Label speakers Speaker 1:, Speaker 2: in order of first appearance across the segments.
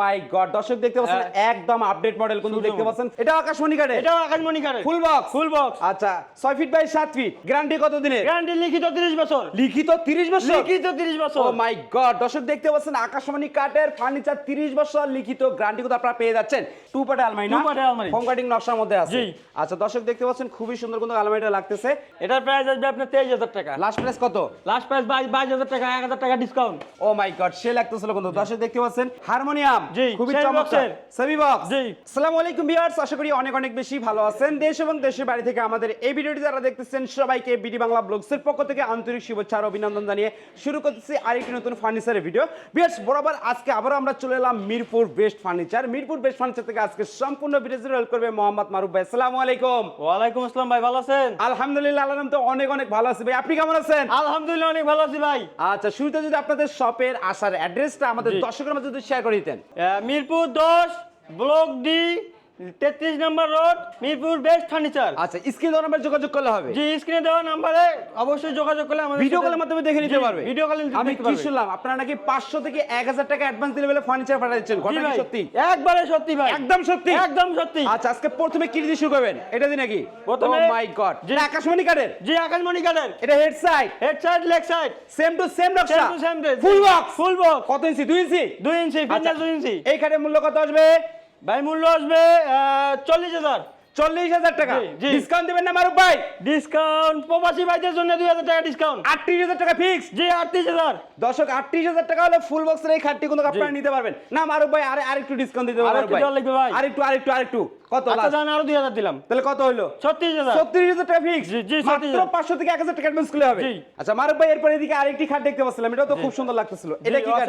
Speaker 1: মাই god দর্শক দেখতে পাচ্ছেন
Speaker 2: হ্যাঁ।
Speaker 1: একদম আপডেট মডেল কিন্তু দেখতে পাচ্ছেন। এটা আকাশমণি কাটে
Speaker 2: এটাও আকাশমণি কার্ডের
Speaker 1: ফুল বক্স
Speaker 2: ফুল বক্স
Speaker 1: আচ্ছা ছয় ফিট বাই সাত ফিট গ্যারান্টি কত দিনের?
Speaker 2: গ্যারান্টি লিখিত 30 বছর।
Speaker 1: লিখিত তিরিশ বছর?
Speaker 2: লিখিত 30 বছর।
Speaker 1: ও মাই গড দর্শক দেখতে পাচ্ছেন আকাশমণি কাঠের ফার্নিচার 30 বছর লিখিত গ্যারান্টি কিন্তু আপনারা পেয়ে যাচ্ছেন। টু পার্ট আলমারি না?
Speaker 2: Two part আলমারি।
Speaker 1: হোম কাটিং নকশার মধ্যে আছে।
Speaker 2: জি।
Speaker 1: আচ্ছা দর্শক দেখতে পাচ্ছেন খুবই সুন্দর কিন্তু আলমারিটা লাগতেছে।
Speaker 2: এটার প্রাইস আসবে আপনার 23000 টাকা।
Speaker 1: লাস্ট প্রাইস কত?
Speaker 2: লাস্ট প্রাইস 22000 টাকা 1000 টাকা ডিসকাউন্ট
Speaker 1: ও মাই গড সে লাগতেছিল কিন্তু। দর্শক দেখতে পাচ্ছেন হারমোনিয়াম
Speaker 2: জি,
Speaker 1: খুবই চমৎকার। বক্স
Speaker 2: জি।
Speaker 1: আসসালামু আলাইকুম ভিউয়ার্স আশা করি অনেক অনেক বেশি ভালো আছেন। দেশ এবং দেশের বাড়ি থেকে আমাদের এই ভিডিওটি যারা দেখতেছেন সবাইকে বিডি বাংলা ব্লগসের পক্ষ থেকে আন্তরিক শুভেচ্ছা আর অভিনন্দন জানিয়ে শুরু করতেছি আরেকটি নতুন ফার্নিচারের ভিডিও। ভিউয়ার্স বরাবর আজকে আবারও আমরা চলে এলাম Mirpur best furniture. Mirpur best furniture থেকে আজকে সম্পূর্ণ হেল্প করবে মোহাম্মদ মারুফ ভাই। আসসালামু আলাইকুম।
Speaker 2: ওয়ালাইকুম আসসালাম ভাই ভালো আছেন?
Speaker 1: আলহামদুলিল্লাহ আল্লাহ তো অনেক অনেক ভালো আছি ভাই। আপনি কেমন আছেন?
Speaker 2: আলহামদুলিল্লাহ অনেক ভালো আছি ভাই।
Speaker 1: আচ্ছা শুরুতে যদি আপনাদের শপের আসার অ্যাড্রেসটা আমাদের। দর্শকের মাঝে যদি শেয়ার করে দিতেন।
Speaker 2: Mirpur 10 block D 33 number road Mirpur best furniture.
Speaker 1: আচ্ছা স্ক্রিন নাম্বার যোগাযোগ করলে হবে?
Speaker 2: জি স্ক্রিনে দেওয়া নাম্বারে অবশ্যই যোগাযোগ করলে আমাদের
Speaker 1: ভিডিও কলের মাধ্যমে দেখে নিতে পারবে।
Speaker 2: ভিডিও কলে
Speaker 1: আমি কি শুনলাম আপনারা নাকি পাঁচশো থেকে এক হাজার টাকা অ্যাডভান্স দিলে বলে ফার্নিচার পাঠিয়ে দিচ্ছেন? ঘটনা সত্যি?
Speaker 2: একবারে সত্যি ভাই।
Speaker 1: একদম সত্যি?
Speaker 2: একদম সত্যি।
Speaker 1: আচ্ছা আজকে প্রথমে কি দিয়ে শুরু করবেন? এটা দিয়ে নাকি?
Speaker 2: প্রথমে-
Speaker 1: মাই গড
Speaker 2: জি।
Speaker 1: আকাশমণি কাঠের
Speaker 2: জি আকাশমণি কার্ডের
Speaker 1: এটা head side
Speaker 2: head side leg side
Speaker 1: same to same নকশা
Speaker 2: same to same
Speaker 1: full box
Speaker 2: full box
Speaker 1: কত ইঞ্চি দুই ইঞ্চি
Speaker 2: 2 ইঞ্চি ফিটনেস 2 ইঞ্চি
Speaker 1: এই কাঠের মূল্য কত আসবে?
Speaker 2: ভাই মূল্য আসবে চল্লিশ হাজার।
Speaker 1: চল্লিশ হাজার টাকা। ডিসকাউন্ট দেবেন না মারুফ ভাই?
Speaker 2: ডিসকাউন্ট প্রবাসী ভাইদের জন্য দুই হাজার টাকা ডিসকাউন্ট
Speaker 1: আটত্রিশ হাজার টাকা ফিক্স
Speaker 2: জি আটত্রিশ হাজার।
Speaker 1: দর্শক আটত্রিশ হাজার টাকা হলে ফুল বক্সের এই খাটটি কিন্তু আপনারা নিতে পারবেন। না মারুফ ভাই আরে আরেকটু ডিসকাউন্ট দিতে মারুফ ভাই। আরেকটু আরেকটু আরেকটু। কত
Speaker 2: আচ্ছা জান আরও দুই হাজার দিলাম।
Speaker 1: তাহলে কত হলো
Speaker 2: ছত্রিশ হাজার।
Speaker 1: ছত্রিশ হাজার টাকা ফিক্স
Speaker 2: জি,
Speaker 1: মাত্র পাঁচশো থেকে এক হাজার টাকা অ্যাডভান্স করলে হবে। আচ্ছা মারুফ ভাই এরপর এদিকে আরেকটি খাট দেখতে পাচ্ছিলাম। এটাও তো খুব সুন্দর লাগতেছিল। এটা কি
Speaker 2: কাঠ।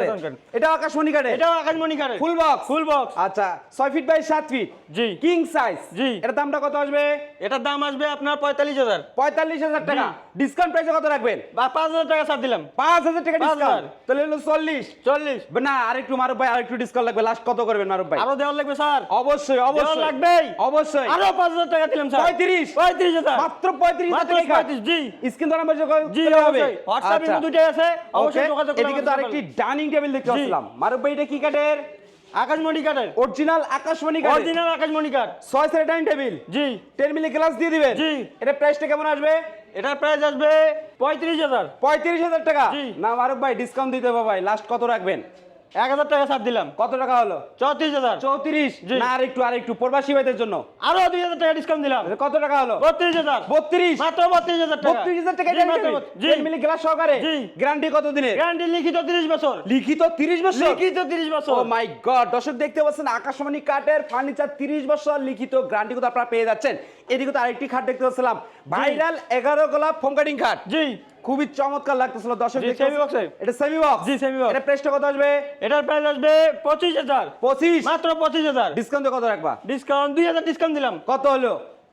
Speaker 1: এটা আকাশমণি কাঠের?
Speaker 2: এটাও আকাশমণি কার্ডের
Speaker 1: ফুল বক্স
Speaker 2: ফুল বক্স
Speaker 1: আচ্ছা ছয় ফিট বাই সাত ফিট
Speaker 2: জি।
Speaker 1: কিং সাইজ
Speaker 2: জি।
Speaker 1: এটার দামটা কত আসবে?
Speaker 2: এটার দাম আসবে আপনার পঁয়তাল্লিশ হাজার।
Speaker 1: পঁয়তাল্লিশ হাজার টাকা। ডিসকাউন্ট প্রাইসে কত রাখবেন?
Speaker 2: বা পাঁচ হাজার টাকা ছাড় দিলাম।
Speaker 1: পাঁচ হাজার টাকা ডিসকাউন্ট তাহলে হলো চল্লিশ।
Speaker 2: চল্লিশ।
Speaker 1: না আরেকটু মারুফ ভাই আরেকটু ডিসকাউন্ট লাগবে। লাস্ট কত করবেন মারুফ ভাই?
Speaker 2: আরও দেওয়ার লাগবে স্যার।
Speaker 1: অবশ্যই অবশ্যই।
Speaker 2: লাগবেই।
Speaker 1: অবশ্যই।
Speaker 2: আরও পাঁচ হাজার টাকা দিলাম স্যার।
Speaker 1: পঁয়ত্রিশ।
Speaker 2: পঁয়ত্রিশ হাজার।
Speaker 1: মাত্র পঁয়ত্রিশ
Speaker 2: মাত্র পঁয়ত্রিশ জি।
Speaker 1: স্ক্রিন নাম্বার যোগাযোগ
Speaker 2: জি
Speaker 1: হবে।
Speaker 2: হোয়াটসঅ্যাপ
Speaker 1: আচ্ছা।
Speaker 2: আছে। অবশ্যই যোগাযোগ
Speaker 1: এদিকে তো আরেকটি ডাইনিং টেবিল দেখতে। পাচ্ছিলাম মারুফ ভাই এটা কি কাঠের?
Speaker 2: আকাশমণি কার্ডের।
Speaker 1: অরিজিনাল আকাশমণি কাঠের
Speaker 2: অরিজিনাল আকাশমণি কার্ড।
Speaker 1: ছয় সাড়ে ডাইনিং টেবিল।
Speaker 2: জি।
Speaker 1: টেন মিলি গ্লাস দিয়ে দিবেন।
Speaker 2: জি।
Speaker 1: এটা প্রাইসটা কেমন আসবে?
Speaker 2: এটার প্রাইস আসবে পঁয়ত্রিশ হাজার।
Speaker 1: পঁয়ত্রিশ হাজার টাকা।
Speaker 2: জি।
Speaker 1: না মারুফ ভাই ডিসকাউন্ট দিতে হবে ভাই। লাস্ট কত রাখবেন?
Speaker 2: এক হাজার টাকা ছাড় দিলাম।
Speaker 1: কত টাকা হলো?
Speaker 2: চৌত্রিশ হাজার।
Speaker 1: চৌত্রিশ? না আর একটু আর একটু প্রবাসী ভাইদের জন্য।
Speaker 2: আরও দুই হাজার টাকা ডিসকাউন্ট দিলাম।
Speaker 1: কত টাকা হলো?
Speaker 2: বত্রিশ হাজার।
Speaker 1: বত্রিশ?
Speaker 2: মাত্র বত্রিশ হাজার টাকা।
Speaker 1: বত্রিশ হাজার টাকা
Speaker 2: জি,
Speaker 1: টেন মিলি গ্লাস সহকারে?
Speaker 2: জি।
Speaker 1: গ্যারান্টি কত দিনের?
Speaker 2: গ্যারান্টি লিখিত তিরিশ বছর।
Speaker 1: লিখিত তিরিশ বছর?
Speaker 2: লিখিত তিরিশ
Speaker 1: ও
Speaker 2: বছর
Speaker 1: মাই গড দর্শক দেখতে পাচ্ছেন আকাশমণি কাঠের ফার্নিচার 30 বছর লিখিত গ্যারান্টি কিন্তু আপনারা পেয়ে যাচ্ছেন? এদিকে তো আরেকটি খাট দেখতে পাচ্ছিলাম। ভাইরাল 11 গোলাপ ফোমকাটিং খাট।
Speaker 2: জি।
Speaker 1: খুবই চমৎকার লাগতেছিল দর্শক সেমি।
Speaker 2: এ।
Speaker 1: এটা সেমি বক্স
Speaker 2: জি, সেমি বক্স
Speaker 1: এটা প্রাইসটা কত আসবে?
Speaker 2: এটার প্রাইস আসবে পঁচিশ হাজার।
Speaker 1: 25
Speaker 2: মাত্র পঁচিশ হাজার।
Speaker 1: ডিসকাউন্ট কত রাখবা?
Speaker 2: ডিসকাউন্ট দুই হাজার ডিসকাউন্ট দিলাম।
Speaker 1: কত হলো?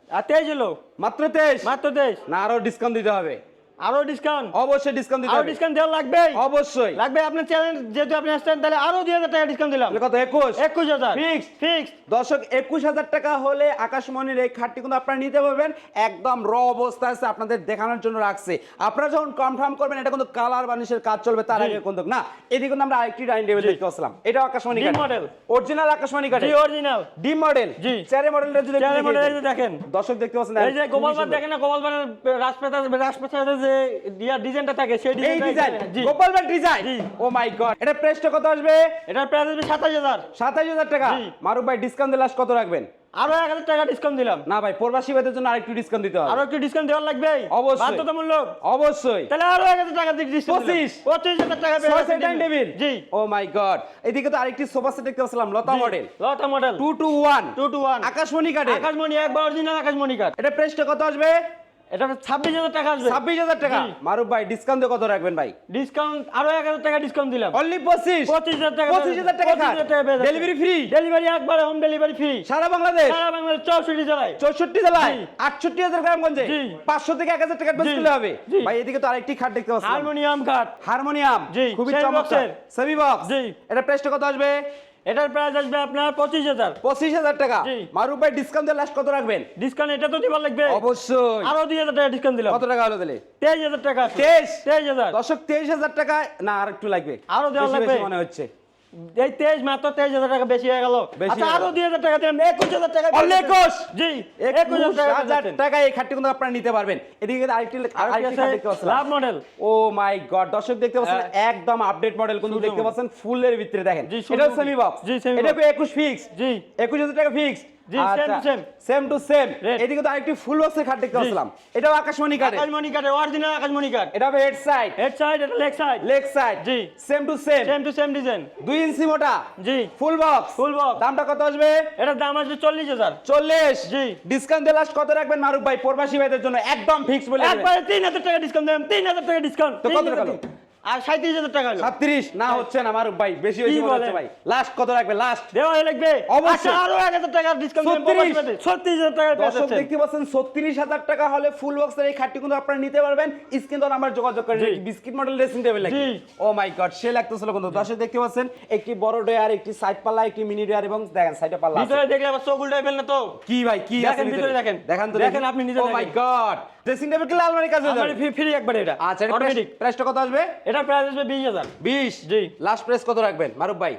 Speaker 2: আর তেইশ হলো।
Speaker 1: মাত্র 23
Speaker 2: মাত্র তেইশ।
Speaker 1: না আরও ডিসকাউন্ট দিতে হবে।
Speaker 2: আরও ডিসকাউন্ট
Speaker 1: অবশ্যই ডিসকাউন্ট দিতে আরও
Speaker 2: ডিসকাউন্ট দেওয়া লাগবেই
Speaker 1: অবশ্যই।
Speaker 2: লাগবে আপনার চ্যানেল যেহেতু আপনি আসছেন তাহলে আরও দুই হাজার টাকা ডিসকাউন্ট দিলাম।
Speaker 1: কত? 21
Speaker 2: একুশ হাজার।
Speaker 1: Fixed।
Speaker 2: ফিক্স
Speaker 1: দর্শক একুশ হাজার টাকা হলে আকাশমণির এই খাটটি কিন্তু আপনারা নিতে পারবেন। একদম র অবস্থায় আছে আপনাদের দেখানোর জন্য রাখছে। আপনারা যখন কনফার্ম করবেন এটা কিন্তু কালার বানিশের কাজ চলবে তার আগে কিন্তু না। এদিকে কিন্তু আমরা আরেকটি ডাইনিং টেবিল দেখতে পাচ্ছিলাম এটা আকাশমণি কাঠ
Speaker 2: model।
Speaker 1: অরিজিনাল আকাশমণি কাঠ
Speaker 2: অরিজিনাল
Speaker 1: ডি মডেল
Speaker 2: জি।
Speaker 1: চারে মডেলটা যদি
Speaker 2: চারে মডেল যে দেখেন।
Speaker 1: দর্শক দেখতে পাচ্ছেন
Speaker 2: এই যে
Speaker 1: খুবই
Speaker 2: দেখেন না গোপালবারের রাজপ্রাসাদ রাজপ্রাসাদের যে ডিয়া ডিজাইনটা থাকে সেই
Speaker 1: এই ডিজাইন
Speaker 2: জি।
Speaker 1: গোপালবার ডিজাইন। ও মাই গড এটা প্রাইসটা কত আসবে?
Speaker 2: এটার প্রাইস আসবে সাতাশ হাজার।
Speaker 1: সাতাশ হাজার টাকা।
Speaker 2: জি।
Speaker 1: মারুফ ভাই ডিসকাউন্ট দিলে কত রাখবেন?
Speaker 2: আরও এক হাজার টাকা ডিসকাউন্ট দিলাম।
Speaker 1: না ভাই প্রবাসী ভাইদের জন্য আরেকটু ডিসকাউন্ট দিতে হবে।
Speaker 2: আরও একটু ডিসকাউন্ট দেওয়ার লাগবে?
Speaker 1: অবশ্যই।
Speaker 2: বাধ্যতামূলক।
Speaker 1: অবশ্যই।
Speaker 2: তাহলে আরও এক হাজার টাকা দিয়ে ডিসকাউন্ট
Speaker 1: পঁচিশ।
Speaker 2: পঁচিশ হাজার টাকা
Speaker 1: ছয় সেট ডাইনিং টেবিল
Speaker 2: জি।
Speaker 1: ও মাই গড এদিকে তো আরেকটি সোফা সেট দেখতে পাচ্ছিলাম লতা মডেল
Speaker 2: লতা model
Speaker 1: two two one
Speaker 2: two two one
Speaker 1: আকাশমণি কাঠে
Speaker 2: আকাশমণি একবার অরিজিনাল আকাশমণি কাঠ
Speaker 1: এটা প্রাইসটা কত আসবে?
Speaker 2: এটা ছাব্বিশ হাজার টাকা আসবে।
Speaker 1: ছাব্বিশ হাজার টাকা? মারুফ ভাই ডিসকাউন্ট কত রাখবেন ভাই?
Speaker 2: ডিসকাউন্ট আরও এক হাজার টাকা ডিসকাউন্ট দিলাম।
Speaker 1: অনলি পঁচিশ।
Speaker 2: পঁচিশ হাজার টাকা
Speaker 1: পঁচিশ হাজার টাকা ডেলিভারি ফ্রি
Speaker 2: ডেলিভারি একবারে হোম ডেলিভারি ফ্রি
Speaker 1: সারা বাংলাদেশ?
Speaker 2: সারা বাংলাদেশ চৌষট্টি জেলায়।
Speaker 1: চৌষট্টি জেলায়? আটষট্টি হাজার গ্রামগঞ্জে? পাঁচশো থেকে এক হাজার টাকা হবে। ভাই এদিকে তো আরেকটি খাট দেখতে পাচ্ছি
Speaker 2: হারমোনিয়াম কাঠ
Speaker 1: হারমোনিয়াম।
Speaker 2: জি,
Speaker 1: খুবই চমৎকার। সেমি বক্স
Speaker 2: জি।
Speaker 1: এটা প্রাইসটা কত আসবে?
Speaker 2: এটার প্রাইস আসবে আপনার পঁচিশ হাজার।
Speaker 1: পঁচিশ হাজার টাকা।
Speaker 2: মার
Speaker 1: মারুফ ভাই ডিসকাউন্ট দিয়ে লাস্ট কত রাখবেন?
Speaker 2: ডিসকাউন্ট এটা তো দিবার লাগবে।
Speaker 1: অবশ্যই।
Speaker 2: আরও দুই হাজার টাকা ডিসকাউন্ট দিলাম।
Speaker 1: কত টাকা হলো তাহলে?
Speaker 2: তেইশ হাজার টাকা
Speaker 1: তেইশ?
Speaker 2: তেইশ হাজার।
Speaker 1: দর্শক তেইশ হাজার টাকা না আর একটু লাগবে।
Speaker 2: আরও দেওয়া লাগবে।
Speaker 1: মনে হচ্ছে।
Speaker 2: এই তেইশ মাত্র তেইশ হাজার টাকা বেশি হয়ে গেল। আচ্ছা
Speaker 1: আরও
Speaker 2: দুই হাজার টাকা দিলাম একুশ হাজার টাকা
Speaker 1: একুশ?
Speaker 2: জি
Speaker 1: একুশ
Speaker 2: হাজার টাকা
Speaker 1: এই খাটটি কিন্তু আপনারা নিতে পারবেন। এদিকে কিন্তু আরেকটি
Speaker 2: লাভ মডেল।
Speaker 1: ও মাই গড দর্শক দেখতে পাচ্ছেন
Speaker 2: হ্যাঁ।
Speaker 1: একদম আপডেট মডেল কিন্তু দেখতে পাচ্ছেন ফুলের ভিতরে দেখেন। এটা সেমি বক্স
Speaker 2: জি,
Speaker 1: এটা একুশ ফিক্স
Speaker 2: জি।
Speaker 1: একুশ হাজার টাকা ফিক্স
Speaker 2: জি, same to same
Speaker 1: to
Speaker 2: same
Speaker 1: এদিকে তো আরেকটি ফুল বক্সের খাট দেখতে পাচ্ছিলাম। এটাও আকাশমণি কাটে
Speaker 2: আকাশমণি কাটে অরিজিনাল আকাশমণি কাট
Speaker 1: এটা হবে হেড সাইড
Speaker 2: হেড সাইড এটা leg side
Speaker 1: leg side
Speaker 2: G.
Speaker 1: Same to same
Speaker 2: same to same design
Speaker 1: দুই ইঞ্চি মোটা।
Speaker 2: জি।
Speaker 1: ফুল বক্স
Speaker 2: ফুল বক্স
Speaker 1: দামটা কত আসবে?
Speaker 2: এটার দাম আসবে চল্লিশ হাজার।
Speaker 1: চল্লিশ।
Speaker 2: জি।
Speaker 1: ডিসকাউন্ট দিয়ে লাস্ট কত রাখবেন মারুফ ভাই? প্রবাসী ভাইদের জন্য একদম ফিক্স বলে।
Speaker 2: একবারে তিন হাজার টাকা ডিসকাউন্ট তিন হাজার টাকা ডিসকাউন্ট
Speaker 1: তো কত টাকা। হলো?
Speaker 2: আর সাঁত্রিশ হাজার টাকা হলো।
Speaker 1: সাতত্রিশ না হচ্ছে না মারুফ ভাই বেশি হয়েছে
Speaker 2: কি
Speaker 1: মনে হচ্ছে ভাই। লাস্ট কত লাস্ট
Speaker 2: দেওয়া লাগবে।
Speaker 1: অবশ্যই।
Speaker 2: আচ্ছা আরও এক হাজার টাকা ডিসকাউন্ট
Speaker 1: ছত্রিশ।
Speaker 2: হাজার টাকা
Speaker 1: দর্শক দেখতে পাচ্ছেন ছত্রিশ হাজার টাকা হলে ফুল বক্সের এই খাটটি কিন্তু আপনারা নিতে পারবেন। স্ক্রিন তো নাম্বার যোগাযোগ করেন
Speaker 2: জি।
Speaker 1: Biscuit model dressing
Speaker 2: table
Speaker 1: oh my god সে লাগতেছিল কিন্তু। দর্শক দেখতে পাচ্ছেন একটি বড় ডয়ার একটি সাইড পাল্লা একটি মিনি ডয়ার এবং দেখেন সাইডে পাল্লা।
Speaker 2: ভিতরে দেখলে আবার চোখ তো?
Speaker 1: কি ভাই কি
Speaker 2: দেখেন,
Speaker 1: আছে ভিতরে?
Speaker 2: দেখেন।
Speaker 1: দেখেন তো
Speaker 2: দেখেন, আপনি নিজে
Speaker 1: oh my god dressing table কি আলমারি কাজ হয়ে যাবে
Speaker 2: ফ্রি একবারে এটা।
Speaker 1: আচ্ছা
Speaker 2: অটোমেটিক
Speaker 1: প্রাইসটা কত আসবে?
Speaker 2: এটা প্রাইস আসবে বিশ হাজার।
Speaker 1: 20
Speaker 2: জি।
Speaker 1: লাস্ট প্রাইস কত রাখবেন মারুফ ভাই?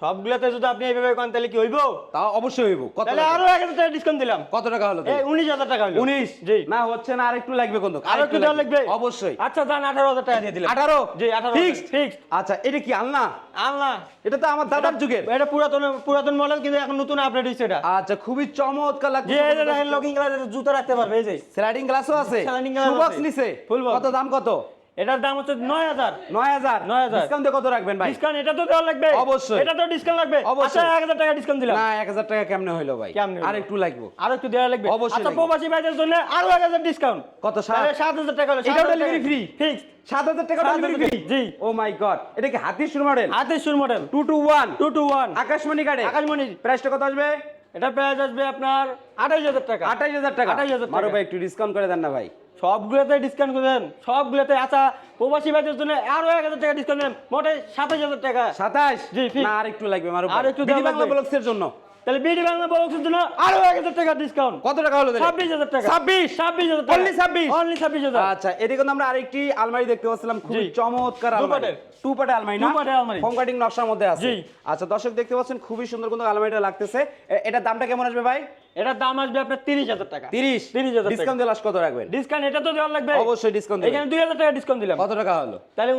Speaker 2: সবগুলোতে যদি আপনি এইভাবে করেন তাহলে কি হইব?
Speaker 1: তাও অবশ্যই হইব। কত
Speaker 2: তাহলে আরও এক হাজার টাকা ডিসকাউন্ট দিলাম।
Speaker 1: কত টাকা হলো
Speaker 2: এই উনিশ হাজার টাকা হলো।
Speaker 1: 19
Speaker 2: জি।
Speaker 1: না হচ্ছে না আরেকটু লাগবে কিন্তু
Speaker 2: আরও একটু দেওয়া লাগবে।
Speaker 1: অবশ্যই।
Speaker 2: আচ্ছা আঠারো হাজার টাকা দিয়ে দিলাম।
Speaker 1: 18
Speaker 2: জি আঠারো
Speaker 1: ফিক্সড
Speaker 2: ফিক্সড
Speaker 1: আচ্ছা এটা কি আলনা?
Speaker 2: আল্লাহ
Speaker 1: এটা তো আমার দাদার যুগের।
Speaker 2: এটা পুরাতন পুরাতন মডেল কিন্তু এখন নতুন আপডেট হয়েছে এটা।
Speaker 1: আচ্ছা খুবই চমৎকার লাগছে।
Speaker 2: এই যে লকিং গ্লাস জুতো রাখতে পারবে এই যে।
Speaker 1: স্লাইডিং গ্লাসও আছে।
Speaker 2: Sliding glass full box box।
Speaker 1: কত দাম কত?
Speaker 2: এটার দাম হচ্ছে নয় হাজার।
Speaker 1: 9000
Speaker 2: 9,000
Speaker 1: ডিসকাউন্ট দিয়ে কত রাখবেন ভাই?
Speaker 2: ডিসকাউন্ট এটা তো দেওয়া লাগবে।
Speaker 1: অবশ্যই।
Speaker 2: এটা তো ডিসকাউন্ট লাগবে।
Speaker 1: অবশ্যই।
Speaker 2: আচ্ছা এক হাজার টাকা ডিসকাউন্ট দিলাম।
Speaker 1: না 1000 টাকা কেমনে হইল ভাই?
Speaker 2: কেমনে
Speaker 1: আর একটু লাগবে।
Speaker 2: আরও একটু দেওয়া লাগবে।
Speaker 1: অবশ্যই
Speaker 2: আচ্ছা প্রবাসী ভাইদের জন্য আরও এক হাজার ডিসকাউন্ট
Speaker 1: কত সাত?
Speaker 2: সাত হাজার টাকা হলো।
Speaker 1: এটাও delivery free?
Speaker 2: ফিক্স
Speaker 1: 7000 টাকা ডেলিভারি ফ্রি
Speaker 2: জি।
Speaker 1: ও মাই গড এটা কি হাতির শুরু মডেল
Speaker 2: হাতের সুর model
Speaker 1: 221
Speaker 2: two one two two one
Speaker 1: আকাশমণি কাটে
Speaker 2: আকাশমণি।
Speaker 1: প্রাইসটা কত আসবে?
Speaker 2: এটা প্রাইস আসবে আপনার আঠাইশ হাজার টাকা।
Speaker 1: 28000 টাকা।
Speaker 2: 28,000
Speaker 1: মারো
Speaker 2: টাকা।
Speaker 1: ভাই একটু ডিসকাউন্ট করে দেন না ভাই।
Speaker 2: সবগুলোতে ডিসকাউন্ট করে দেন। সবগুলোতে আচ্ছা প্রবাসী ভাইদের জন্য আরও এক হাজার টাকা ডিসকাউন্ট দেন। মোটে সাতাশ হাজার টাকা।
Speaker 1: 27
Speaker 2: জি।
Speaker 1: না আর একটু লাগবে
Speaker 2: আর একটু
Speaker 1: বাংলা ব্লগসের জন্য।
Speaker 2: তাহলে বিডি বাংলা বক্সের জন্য আরও এক হাজার টাকা ডিসকাউন্ট
Speaker 1: কত টাকা হলো
Speaker 2: ছাব্বিশ হাজার টাকা।
Speaker 1: 26
Speaker 2: ছাব্বিশ হাজার
Speaker 1: Only 26?
Speaker 2: অনলি ছাব্বিশ হাজার।
Speaker 1: আচ্ছা এদিকে কিন্তু আমরা আরেকটি আলমারি দেখতে পাচ্ছিলাম খুবই চমৎকার আলমারি। টু পার্টে আলমারি না?
Speaker 2: আলমারি।
Speaker 1: হোম কাটিং নকশার মধ্যে আছে। আচ্ছা দর্শক দেখতে পাচ্ছেন খুবই সুন্দর কিন্তু আলমারিটা লাগতেছে। এ- এটার দামটা কেমন আসবে ভাই?
Speaker 2: এটার দাম আসবে আপনার তিরিশ হাজার টাকা।
Speaker 1: 30
Speaker 2: 30,000 টাকা।
Speaker 1: ডিসকাউন্ট কত রাখবেন?
Speaker 2: ডিসকাউন্ট এটা তো দেওয়ার লাগবে।
Speaker 1: অবশ্যই ডিসকাউন্ট
Speaker 2: এখানে দুই হাজার টাকা ডিসকাউন্ট দিলাম।
Speaker 1: কত টাকা হলো?
Speaker 2: তাহলে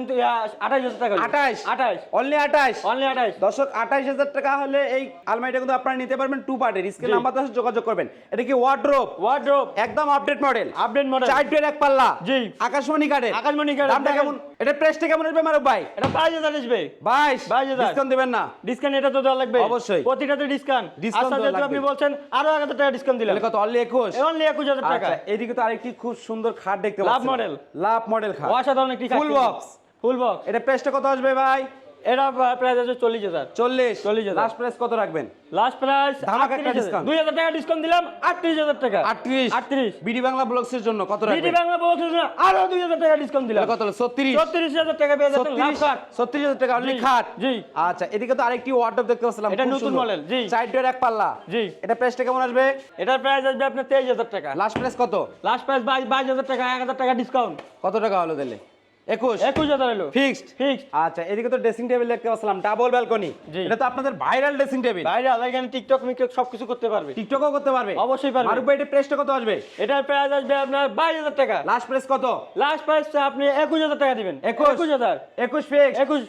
Speaker 2: আঠাশ হাজার টাকা
Speaker 1: 28
Speaker 2: আঠাশ?
Speaker 1: অনলি 28
Speaker 2: অনলি আঠাশ।
Speaker 1: দর্শক আঠাশ হাজার টাকা হলে এই আলমারিটা কিন্তু আপনারা নিতে পারবেন টু পার্টের স্ক্রিন নাম্বার সাথে যোগাযোগ করবেন। এটা কি ওয়ার্ড্রোপ
Speaker 2: ওয়ার্ড্রোপ
Speaker 1: একদম আপডেট মডেল
Speaker 2: আপডেট মডেল
Speaker 1: চার এক পাল্লা।
Speaker 2: জি।
Speaker 1: আকাশমণি কাঠের
Speaker 2: আকাশমণি কাঠের,
Speaker 1: দামটা কেমন? এটা প্রাইসটা কেমন আসবে মারুফ ভাই?
Speaker 2: এটা বাইশ হাজার আসবে।
Speaker 1: 22
Speaker 2: 22,000
Speaker 1: ডিসকাউন্ট দিবেন না।
Speaker 2: ডিসকাউন্ট এটা তো দেওয়া লাগবে।
Speaker 1: অবশ্যই।
Speaker 2: প্রতিটাতে ডিসকাউন্ট
Speaker 1: ডিসকাউন্ট
Speaker 2: আচ্ছা যেহেতু আপনি বলছেন আরও এক হাজার টাকা ডিসকাউন্ট দিলাম।
Speaker 1: কত? অনলি 21
Speaker 2: অনলি একুশ হাজার টাকা।
Speaker 1: আচ্ছা এদিকে তো আরেকটি খুব সুন্দর খাট দেখতে
Speaker 2: লাভ মডেল।
Speaker 1: লাভ মডেল খাট।
Speaker 2: অসাধারণ একটি
Speaker 1: ফুল বক্স
Speaker 2: ফুল বক্স
Speaker 1: এটা প্রাইসটা কত আসবে ভাই?
Speaker 2: এটা প্রাইস আছে চল্লিশ হাজার।
Speaker 1: 40
Speaker 2: 40,000
Speaker 1: লাস্ট প্রাইস কত রাখবেন?
Speaker 2: লাস্ট প্রাইস
Speaker 1: ধামাকা একটা discount।
Speaker 2: দুই হাজার টাকা ডিসকাউন্ট দিলাম আটত্রিশ হাজার টাকা।
Speaker 1: 38
Speaker 2: আটত্রিশ।
Speaker 1: বিডি বাংলা ব্লগসের জন্য কত
Speaker 2: বিডি বাংলা বক্সের জন্য আরও দুই হাজার টাকা ডিসকাউন্ট দিলাম।
Speaker 1: কত হলো? 36
Speaker 2: ছত্রিশ হাজার টাকা পেয়ে যাচ্ছেন লাভ
Speaker 1: 36
Speaker 2: কার্ড
Speaker 1: 36000 টাকা অনলি খাট।
Speaker 2: জি।
Speaker 1: আচ্ছা এদিকে তো আরেকটি ওয়ার্ডরোব দেখতে পাচ্ছিলাম
Speaker 2: এটা নতুন model, জি।
Speaker 1: ডোর এক পাল্লা।
Speaker 2: জি।
Speaker 1: এটা প্রাইসটা কেমন আসবে?
Speaker 2: এটার প্রাইস আসবে আপনার তেইশ হাজার টাকা।
Speaker 1: লাস্ট প্রাইস কত?
Speaker 2: লাস্ট প্রাইস বাইশ হাজার টাকা এক হাজার টাকা ডিসকাউন্ট
Speaker 1: কত টাকা হলো তাহলে? 21
Speaker 2: একুশ হাজার এলো
Speaker 1: ফিক্সড।
Speaker 2: ফিক্সড।
Speaker 1: আচ্ছা এদিকে তো ড্রেসিং টেবিল দেখতে পাচ্ছিলাম ডাবল ব্যালকনি। এটা তো আপনাদের ভাইরাল ড্রেসিং টেবিল
Speaker 2: ভাইরাল এখানে টিকটক মিকটক সবকিছু করতে পারবে।
Speaker 1: টিকটকও করতে পারবে।
Speaker 2: অবশ্যই পারবে।
Speaker 1: মারুফ ভাই এটা প্রাইসটা কত আসবে?
Speaker 2: এটার প্রাইস আসবে আপনার বাইশ হাজার টাকা।
Speaker 1: লাস্ট প্রাইস কত?
Speaker 2: লাস্ট প্রাইস আপনি একুশ হাজার টাকা দিবেন।
Speaker 1: 21
Speaker 2: একুশ হাজার।
Speaker 1: 21 ফিক্স
Speaker 2: একুশ।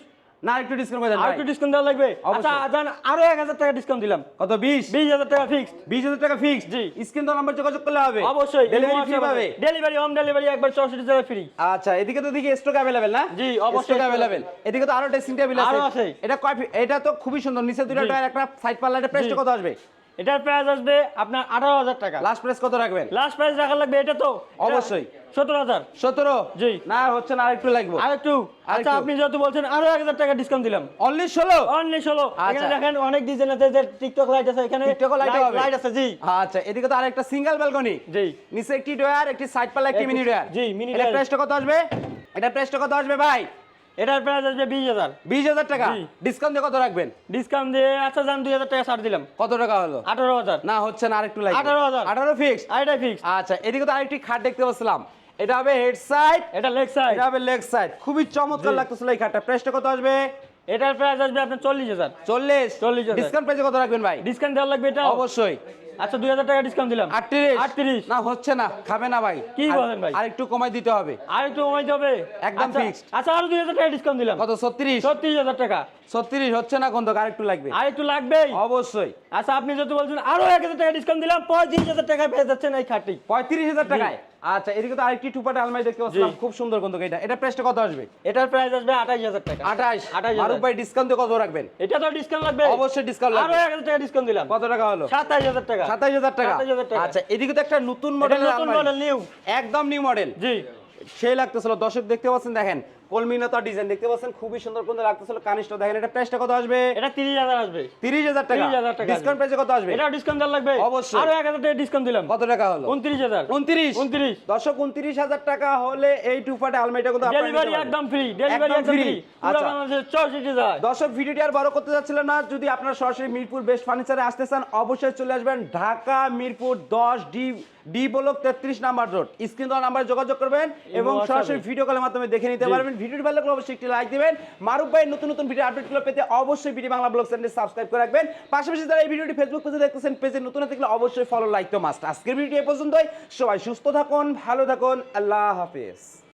Speaker 1: না একটু ডিসকাউন্ট করে দেন
Speaker 2: আর
Speaker 1: ভাই
Speaker 2: একটু ডিসকাউন্ট দেওয়া লাগবে আচ্ছা
Speaker 1: অবশ্যই।
Speaker 2: জান আরো এক হাজার টাকা ডিসকাউন্ট দিলাম
Speaker 1: কত 20
Speaker 2: বিশ হাজার টাকা ফিক্সড
Speaker 1: 20000 টাকা ফিক্স
Speaker 2: জি।
Speaker 1: স্ক্রিন তো নাম্বার যোগাযোগ করলে হবে
Speaker 2: অবশ্যই
Speaker 1: ডেলিভারি ফ্রি পাবে
Speaker 2: ডেলিভারি হোম ডেলিভারি একবার চৌষট্টি টাকা ফ্রি
Speaker 1: আচ্ছা এদিকে তো দেখি স্টক अवेलेबल না
Speaker 2: জি, অবশ্যই
Speaker 1: স্টক
Speaker 2: stock
Speaker 1: अवेलेबल এদিকে তো আরো ড্রেসিং টেবিল আছে
Speaker 2: আরো আছে।
Speaker 1: এটা কয় ফি- এটা তো খুবই সুন্দর নিচে দুটো
Speaker 2: জি।
Speaker 1: টায়ার একটা সাইড পাল্লা এটা প্রাইসটা
Speaker 2: জি।
Speaker 1: কত আসবে
Speaker 2: এটার প্রাইস আসবে আপনার আঠারো হাজার টাকা।
Speaker 1: লাস্ট প্রাইস কত রাখবেন?
Speaker 2: লাস্ট প্রাইস রাখা লাগবে এটা তো
Speaker 1: অবশ্যই।
Speaker 2: সতেরো হাজার।
Speaker 1: 17
Speaker 2: জি।
Speaker 1: না হচ্ছে না আরেকটু লাগবে।
Speaker 2: আর একটু আচ্ছা আপনি যেহেতু বলছেন আরও এক হাজার টাকা ডিসকাউন্ট দিলাম।
Speaker 1: অনলি 16
Speaker 2: অনলি ষোলো।
Speaker 1: আচ্ছা।
Speaker 2: এখানে দেখেন অনেক ডিজাইন আছে যে টিকটক লাইট আছে এখানে
Speaker 1: light হবে?
Speaker 2: লাইট আছে জি।
Speaker 1: আচ্ছা এদিকে তো আরেকটা সিঙ্গেল ব্যালকনি
Speaker 2: জি।
Speaker 1: নিচে একটি ডয়ার একটি সাইড পাল্লা একটি মিনি ডয়ার
Speaker 2: জি,
Speaker 1: এটা
Speaker 2: dryer।
Speaker 1: প্রাইসটা কত আসবে? এটা প্রাইসটা কত আসবে ভাই?
Speaker 2: এটার প্রাইস আসবে বিশ হাজার।
Speaker 1: 20000 টাকা? ডিসকাউন্ট দিয়ে কত রাখবেন?
Speaker 2: ডিসকাউন্ট দিয়ে আচ্ছা যান দুই হাজার টাকা ছাড় দিলাম।
Speaker 1: কত টাকা হলো?
Speaker 2: আঠারো হাজার।
Speaker 1: না হচ্ছে না আরেকটু লাগবে
Speaker 2: 18,000
Speaker 1: 18 ফিক্স
Speaker 2: আর এটাই ফিক্স
Speaker 1: আচ্ছা এদিকে তো আরেকটি খাট দেখতে পাচ্ছিলাম। এটা হবে হেড সাইড
Speaker 2: এটা লেগ সাইড
Speaker 1: এটা হবে লেগ সাইড খুবই চমৎকার লাগতেছিল এই খাটটা। প্রাইসটা কত আসবে?
Speaker 2: এটার প্রাইস আসবে আপনার চল্লিশ হাজার।
Speaker 1: চল্লিশ?
Speaker 2: 40,000
Speaker 1: ডিসকাউন্ট প্রাইসে কত রাখবেন ভাই?
Speaker 2: ডিসকাউন্ট দেওয়ার লাগবে এটা
Speaker 1: অবশ্যই।
Speaker 2: আচ্ছা দুই হাজার টাকা ডিসকাউন্ট দিলাম।
Speaker 1: আটত্রিশ।
Speaker 2: আটত্রিশ।
Speaker 1: না হচ্ছে না খাবে না ভাই।
Speaker 2: কি বলেন ভাই?
Speaker 1: আর একটু কমাই দিতে হবে।
Speaker 2: আর একটু কমাইতে হবে?
Speaker 1: একদম
Speaker 2: আচ্ছা,
Speaker 1: fixed।
Speaker 2: আচ্ছা আরও দুই হাজার টাকা ডিসকাউন্ট দিলাম।
Speaker 1: কত ছত্রিশ?
Speaker 2: ছত্রিশ হাজার টাকা।
Speaker 1: ছত্রিশ হচ্ছে না কোন আর একটু লাগবে।
Speaker 2: আর একটু লাগবেই।
Speaker 1: অবশ্যই।
Speaker 2: আচ্ছা আপনি যদি বলছেন আরও এক হাজার টাকা ডিসকাউন্ট দিলাম পঁয়ত্রিশ হাজার টাকায় পেয়ে যাচ্ছেন এই খাটটি।
Speaker 1: পঁয়ত্রিশ হাজার টাকায়? আচ্ছা এদিকে তো আরেকটি টুপাটা আলমারি দেখতে পাচ্ছিলাম। খুব সুন্দর কিন্তু এটা। এটা প্রাইসটা কত আসবে?
Speaker 2: এটার প্রাইস আসবে আঠাশ হাজার টাকা।
Speaker 1: আঠাশ।
Speaker 2: আঠাশ
Speaker 1: আর
Speaker 2: হাজার
Speaker 1: ডিসকাউন্ট কত রাখবেন?
Speaker 2: এটা তো ডিসকাউন্ট লাগবে
Speaker 1: অবশ্যই ডিসকাউন্ট
Speaker 2: আরও
Speaker 1: লাগবে
Speaker 2: এক হাজার টাকা ডিসকাউন্ট দিলাম।
Speaker 1: কত টাকা হলো?
Speaker 2: সাতাশ হাজার টাকা।
Speaker 1: সাতাইশ হাজার টাকা। আচ্ছা এদিকে তো একটা নতুন মডেল
Speaker 2: নতুন মডেল নিউ
Speaker 1: একদম নিউ মডেল
Speaker 2: জি।
Speaker 1: সেই লাগতেছিল। দর্শক দেখতে পাচ্ছেন দেখেন কলমিনাতা ডিজাইন দেখতে পাচ্ছেন খুবই সুন্দর লাগতেছিল কানিসটা দেখেন এটা প্রাইসটা কত আসবে?
Speaker 2: এটা তিরিশ হাজার আসবে।
Speaker 1: তিরিশ হাজার টাকা।
Speaker 2: 30,000 টাকা
Speaker 1: ডিসকাউন্ট প্রাইসে কত আসবে?
Speaker 2: এটা ডিসকাউন্ট দেওয়ার লাগবে।
Speaker 1: অবশ্যই।
Speaker 2: আরও এক হাজার টাকা ডিসকাউন্ট দিলাম।
Speaker 1: কত টাকা হলো?
Speaker 2: উনত্রিশ হাজার।
Speaker 1: উনত্রিশ?
Speaker 2: উনত্রিশ।
Speaker 1: দর্শক উনত্রিশ হাজার টাকা হলে এই আলমারিটা আপনারা
Speaker 2: ডেলিভারি একদম ফ্রি ডেলিভারি
Speaker 1: একদম
Speaker 2: ফ্রি
Speaker 1: আচ্ছা। দর্শক ভিডিওটি আর বড় করতে যাচ্ছিলাম না। যদি আপনারা সরাসরি মিরপুর বেস্ট ফার্নিচারে আসতে চান অবশ্যই চলে আসবেন ঢাকা মিরপুর দশ ডি ডি ব্লক তেত্রিশ নাম্বার রোড। স্ক্রিন দেওয়া নাম্বারে যোগাযোগ করবেন এবং। সরাসরি ভিডিও কলের মাধ্যমে দেখে নিতে পারবেন ভিডিওটি ভালো লাগলে অবশ্যই একটি লাইক দেবেন। মারুফ ভাইয়ের নতুন নতুন ভিডিও আপডেটগুলো পেতে অবশ্যই ভিডিও বাংলা ব্লগ চ্যানেলটি সাবস্ক্রাইব করে রাখবেন। পাশাপাশি যারা এই ভিডিওটি ফেসবুক পেজে দেখতেছেন, পেজে নতুন থাকলে অবশ্যই ফলো লাইক তো মাস্ট আজকের ভিডিও এ পর্যন্তই। সবাই সুস্থ থাকুন, ভালো থাকুন। আল্লাহ হাফেজ।